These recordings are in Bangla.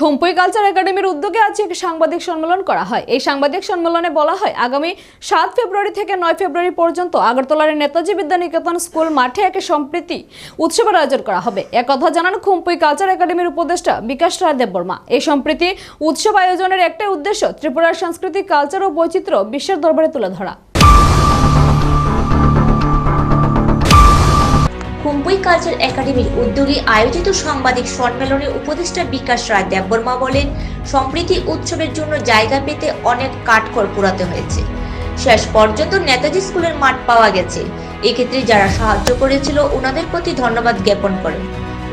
খুম্পুই কালচার একাডেমির উদ্যোগে আজ এক সাংবাদিক সম্মেলন করা হয়। এই সাংবাদিক সম্মেলনে বলা হয়, আগামী সাত ফেব্রুয়ারি থেকে নয় ফেব্রুয়ারি পর্যন্ত আগরতলার নেতাজি বিদ্যানিকেতন স্কুল মাঠে এক সম্প্রীতি উৎসবের আয়োজন করা হবে। একথা জানান খুম্পুই কালচার একাডেমির উপদেষ্টা বিকাশ রায় দেববর্মা। এই সম্প্রীতি উৎসব আয়োজনের একটাই উদ্দেশ্য ত্রিপুরার সাংস্কৃতিক কালচার ও বৈচিত্র্য বিশ্বের দরবারে তুলে ধরা। কালচার একাডেমির উদ্যোগে আয়োজিত সাংবাদিক সম্মেলনে উপদেষ্টা বিকাশ রায় দেববর্মা বলেন, সম্প্রীতি উৎসবের জন্য জায়গা পেতে অনেক কাঠখড় পোড়াতে হয়েছে। শেষ পর্যন্ত নেতাজি স্কুলের মাঠ পাওয়া গেছে। এক্ষেত্রে যারা সাহায্য করেছিল, ওনাদের প্রতি ধন্যবাদ জ্ঞাপন করেন।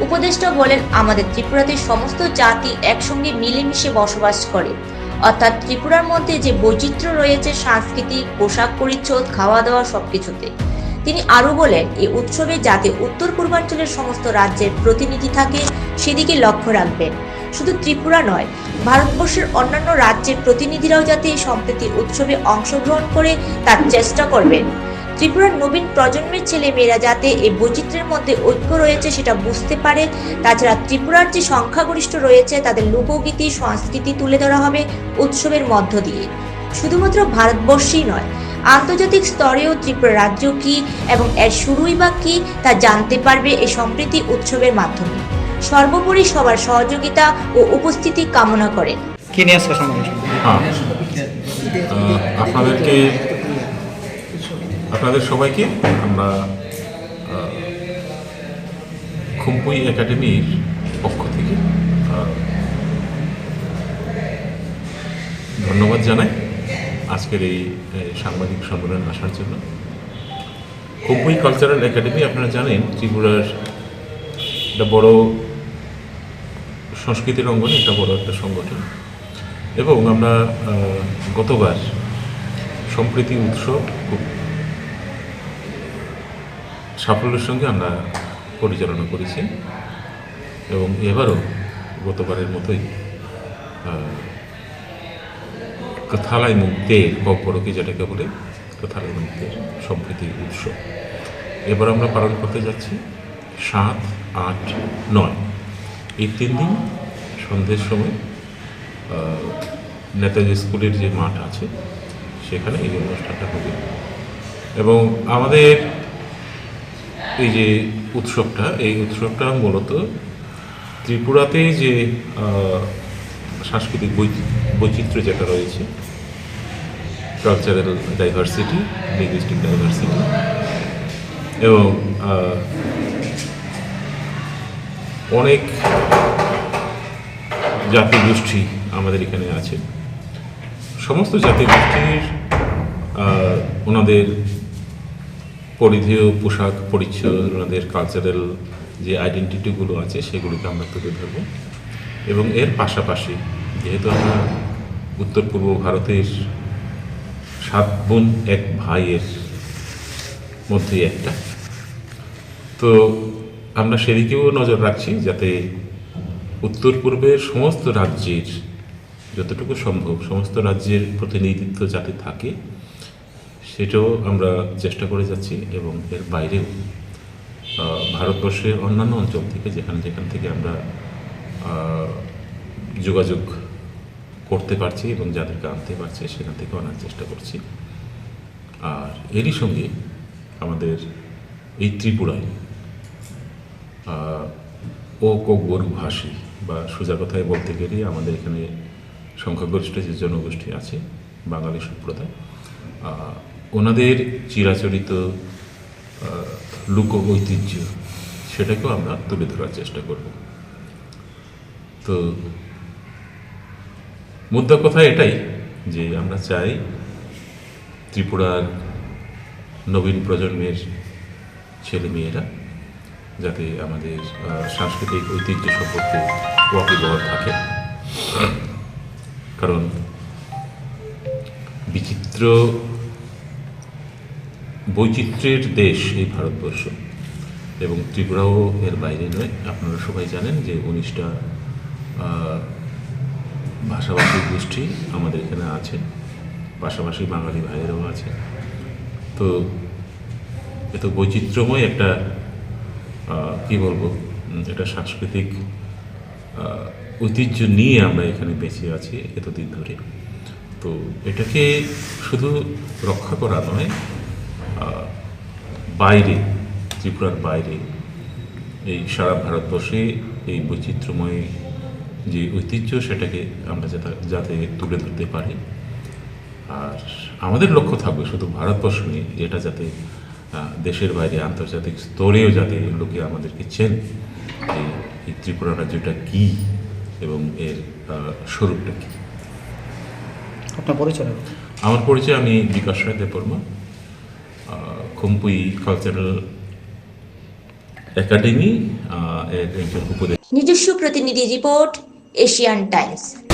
উপদেষ্টা বলেন, আমাদের ত্রিপুরাতে সমস্ত জাতি একসঙ্গে মিলেমিশে বসবাস করে। অর্থাৎ ত্রিপুরার মধ্যে যে বৈচিত্র্য রয়েছে, সাংস্কৃতিক পোশাক পরিচ্ছদ খাওয়া দাওয়া সবকিছুতে। তিনি আরও বলেন এই উৎসবে যাতে উত্তর পূর্বাঞ্চলের সমস্ত রাজ্যের প্রতিনিধি থাকে, সেদিকে লক্ষ্য রাখবেন। শুধু ত্রিপুরা নয়, ভারতবর্ষের অন্যান্য রাজ্যের প্রতিনিধিরাও যাতে এই সম্প্রীতি উৎসবে অংশগ্রহণ করে, তার চেষ্টা করবেন। ত্রিপুরার নবীন প্রজন্মের ছেলে মেয়েরা যাতে এই বৈচিত্র্যের মধ্যে ঐক্য রয়েছে, সেটা বুঝতে পারে। তাছাড়া ত্রিপুরার যে সংখ্যাগরিষ্ঠ রয়েছে, তাদের লোকগীতি, সংস্কৃতি তুলে ধরা হবে উৎসবের মধ্য দিয়ে। শুধুমাত্র ভারতবর্ষেই নয় আন্তর্জাতিক স্তরেও ত্রিপুরা রাজ্য কি এবং এর শুরুই বা কি তা জানতে পারবে এই সম্প্রীতি উৎসবের মাধ্যমে। সর্বোপরি সবার সহযোগিতা ও উপস্থিতি কামনা করেন হ্যাঁ। আপনাদেরকে আপনাদের সবাইকে আমরা খুম্পুই একাডেমির পক্ষ থেকে ধন্যবাদ জানাই। আজকের এই সাংবাদিক সম্মেলনে আসার জন্য। খুম্পুই কালচারাল একাডেমি আপনারা জানেন, ত্রিপুরার একটা বড় সংস্কৃতির অঙ্গনে একটা বড় একটা সংগঠন। এবং আমরা গতবার সম্প্রীতি উৎসব খুব সাফল্যের সঙ্গে আমরা পরিচালনা করেছি। এবং এবারও গতবারের মতোই আহ, কথালাই মুক্তের কপরকে যেটাকে বলে কথালাই মুক্তের সম্প্রীতি উৎসব এবার আমরা পালন করতে যাচ্ছি সাত আট নয়। এই তিন দিন সন্ধ্যের সময় নেতাজি স্কুলের যে মাঠ আছে সেখানে এই অনুষ্ঠানটা হবে। এবং আমাদের এই যে উৎসবটা এই উৎসবটা মূলত ত্রিপুরাতে যে সাংস্কৃতিক বৈচিত্র্য যেটা রয়েছে কালচারাল ডাইভার্সিটি লিঙ্গুইস্টিক ডাইভার্সিটি এবং অনেক জাতি গোষ্ঠী আমাদের এখানে আছে। সমস্ত জাতি গোষ্ঠীর ওনাদের পরিধেয় পোশাক পরিচ্ছদ, ওনাদের কালচারাল যে আইডেন্টিটিগুলো আছে, সেগুলোকে আমরা তুলে ধরবো। এবং এর পাশাপাশি যেহেতু আমরা উত্তর পূর্ব ভারতের সাত বোন, এক ভাইয়ের মধ্যে একটা, তো আমরা সেদিকেও নজর রাখছি যাতে উত্তর পূর্বের সমস্ত রাজ্যের যতটুকু সম্ভব, সমস্ত রাজ্যের প্রতিনিধিত্ব যাতে থাকে, সেটাও আমরা চেষ্টা করে যাচ্ছি এবং এর বাইরেও ভারতবর্ষের অন্যান্য অঞ্চল থেকে, যেখানে যেখান থেকে আমরা যোগাযোগ করতে পারছি এবং যাদেরকে আনতে পারছি সেখান থেকে আনার চেষ্টা করছি। আর এরই সঙ্গে আমাদের এই ত্রিপুরায় ও কোকবরু ভাষী বা সোজা কথায় বলতে গেলে আমাদের এখানে সংখ্যাগরিষ্ঠ যে জনগোষ্ঠী আছে, বাঙালি সম্প্রদায় ওনাদের চিরাচরিত লোক ঐতিহ্য সেটাকেও আমরা তুলে ধরার চেষ্টা করব। তো মুদ্রা কথা এটাই যে আমরা চাই ত্রিপুরার নবীন প্রজন্মের ছেলেমেয়েরা যাতে আমাদের সাংস্কৃতিক ঐতিহ্য সম্পর্কে ওয়াকিবহল থাকে। কারণ বিচিত্র বৈচিত্র্যের দেশ এই ভারতবর্ষ এবং ত্রিপুরাও এর বাইরে নয়। আপনারা সবাই জানেন যে উনিশটা ভাষাভাষী গোষ্ঠী আমাদের এখানে আছে পাশাপাশি বাঙালি ভাইয়েরাও আছে তো এত বৈচিত্র্যময় একটা কি বলব এটা সাংস্কৃতিক ঐতিহ্য নিয়ে আমরা এখানে বেঁচে আছি এতদিন ধরে। তো এটাকে শুধু রক্ষা করা নয় বাইরে, ত্রিপুরার বাইরে, এই সারা ভারতবর্ষে এই বৈচিত্র্যময় যে ঐতিহ্য সেটাকে আমরা যাতে যাতে তুলে ধরতে পারি। আর আমাদের লক্ষ্য থাকবে শুধু ভারতবর্ষ নিয়ে এটা যাতে আহ, দেশের বাইরে আন্তর্জাতিক স্তরেও যাতে লোকে আমাদেরকে চেন যে এই ত্রিপুরা রাজ্যটা কী এবং এর স্বরূপটা কী। আপনার পরিচয়? আমার পরিচয় আমি বিকাশ রায় দেববর্মা খুম্পুই কালচারাল একাডেমি এর একজন উপদেশ নিজস্ব প্রতিনিধি রিপোর্ট Asian Times.